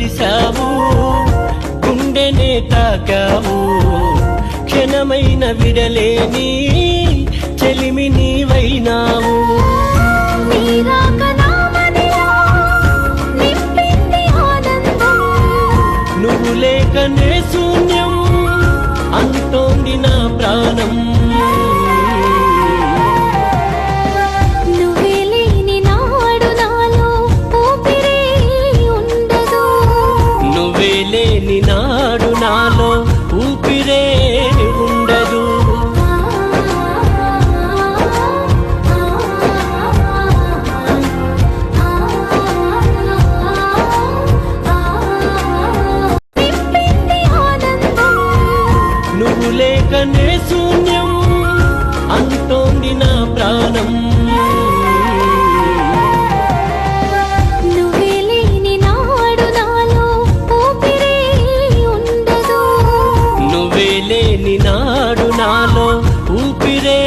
నాలో గుండెనే తాకాము క్షణమైన విడలేని చెలిమి నీవైనాము. నువ్వు లేకనే శూన్యం అంటోంది నా ప్రాణం. నువ్వు లేకనే శూన్యం అంటోంది నా ప్రాణం. నాడు నాలో ఊపిరే